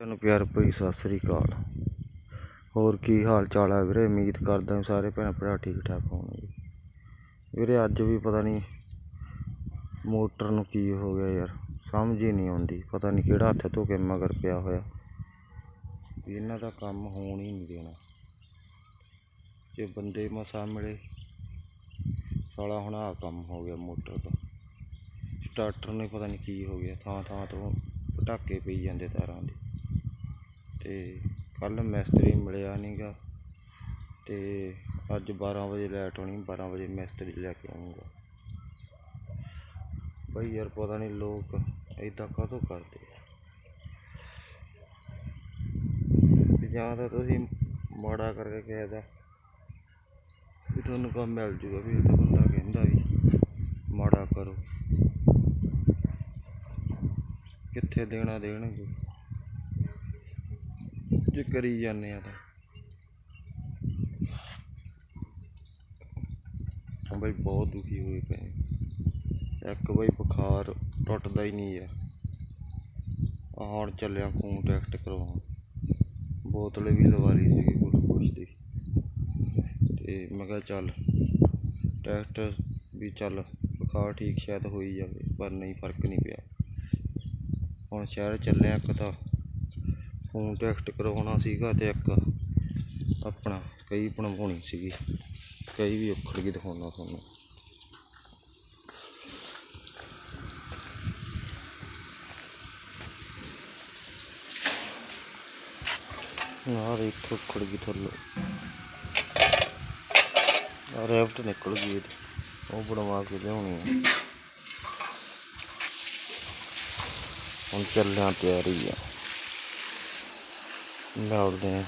ਤੁਹਾਨੂੰ ਪਿਆਰ ਭਰੀ ਸਤਿ ਸ੍ਰੀ ਅਕਾਲ। ਹੋਰ ਕੀ ਹਾਲ ਚਾਲ ਹੈ ਵੀਰੇ? ਉਮੀਦ ਕਰਦਾ ਸਾਰੇ ਭੈਣ ਭਰਾ ਠੀਕ ਠਾਕ ਹੋਣਗੇ। ਵੀਰੇ, ਅੱਜ ਵੀ ਪਤਾ ਨਹੀਂ ਮੋਟਰ ਨੂੰ ਕੀ ਹੋ ਗਿਆ ਯਾਰ। ਸਮਝ ਹੀ ਨਹੀਂ ਆਉਂਦੀ। ਪਤਾ ਨਹੀਂ ਕਿਹੜਾ ਹੱਥ ਧੋ ਕੇ ਮਗਰ ਪਿਆ ਹੋਇਆ। ਵੀ ਇਹਨਾਂ ਦਾ ਕੰਮ ਹੋਣ ਹੀ ਨਹੀਂ ਦੇਣਾ। ਜੇ ਬੰਦੇ ਮਸਾ ਮਿਲੇ, ਸਾਲਾ ਹੁਣ ਆਹ ਕੰਮ ਹੋ ਗਿਆ ਮੋਟਰ ਦਾ ਸਟਾਰਟਰ ਨੂੰ ਪਤਾ ਨਹੀਂ ਕੀ ਹੋ ਗਿਆ। ਥਾਂ ਥਾਂ ਤੋਂ ਪਟਾਕੇ ਪਈ ਜਾਂਦੇ ਤਾਰਾਂ ਦੇ। ਤੇ ਕੱਲ ਮਿਸਤਰੀ ਮਿਲਿਆ ਨਹੀਂਗਾ ਤੇ ਅੱਜ 12 ਵਜੇ ਲਾਈਟ ਆਉਣੀ 12 ਵਜੇ ਮਿਸਤਰੀ ਲੈ ਕੇ ਆਉਂਗਾ ਬਈ ਯਾਰ ਪਤਾ ਨਹੀਂ ਲੋਕ ਏਦਾਂ ਕਦੋਂ ਕਰਦੇ ਆ। ਜਾਂ ਤਾਂ ਤੁਸੀਂ ਮਾੜਾ ਕਰਕੇ ਕਹਿਦਾ ਵੀ ਤੁਹਾਨੂੰ ਕੰਮ ਮਿਲ ਜੂਗਾ ਵੀ ਤਾਂ ਬੰਦਾ ਕਹਿੰਦਾ ਵੀ ਮਾੜਾ ਕਰੋ। ਕਿੱਥੇ ਦੇਣਾ ਦੇਣਗੇ? ਜੇ ਕਰੀ ਜਾਂਦੇ ਆ ਤਾਂ। ਬਈ ਬਹੁਤ ਦੁਖੀ ਹੋਏ ਪਏ ਇੱਕ ਬਈ ਬੁਖਾਰ ਟੁੱਟਦਾ ਹੀ ਨਹੀਂ ਆ। ਹੁਣ ਚੱਲਿਆ ਖੂਨ ਟੈਸਟ ਕਰਵਾਉਣ। ਬੋਤਲ ਵੀ ਲਵਾ ਲਈ ਸੀ ਗਲੂਕੋਜ਼ ਦੀ। ਤੇ ਮੈਂ ਕਿਹਾ ਚੱਲ ਟੈਸਟ ਵੀ ਚੱਲ ਬੁਖਾਰ ਠੀਕ ਸ਼ਾਇਦ ਹੋਈ ਜਾਵੇ, ਪਰ ਨਹੀਂ, ਫ਼ਰਕ ਨਹੀਂ ਪਿਆ। ਹੁਣ ਸ਼ਹਿਰ ਚੱਲਿਆ ਇੱਕ ਤਾਂ ਖੂਨ ਟੈਸਟ ਕਰਵਾਉਣਾ ਸੀਗਾ ਤੇ ਇੱਕ ਆਪਣਾ ਕਈ ਬਣਵਾਉਣੀ ਸੀਗੀ। ਕਈ ਵੀ ਉਖੜ ਗਈ ਦਿਖਾਉਣਾ ਤੁਹਾਨੂੰ। ਯਾਰ ਇੱਥੇ ਉਖੜ ਗਈ ਥੱਲੇ। ਆ ਰੈਫਟ ਨਿਕਲ ਗਈ ਉਹ ਬਣਵਾ ਕੇ ਲਿਆਉਣੀ ਹੈ ਹੁਣ ਚੱਲਿਆ ਤਿਆਰੀ ਆ। ਲੌੜਦੇ ਆ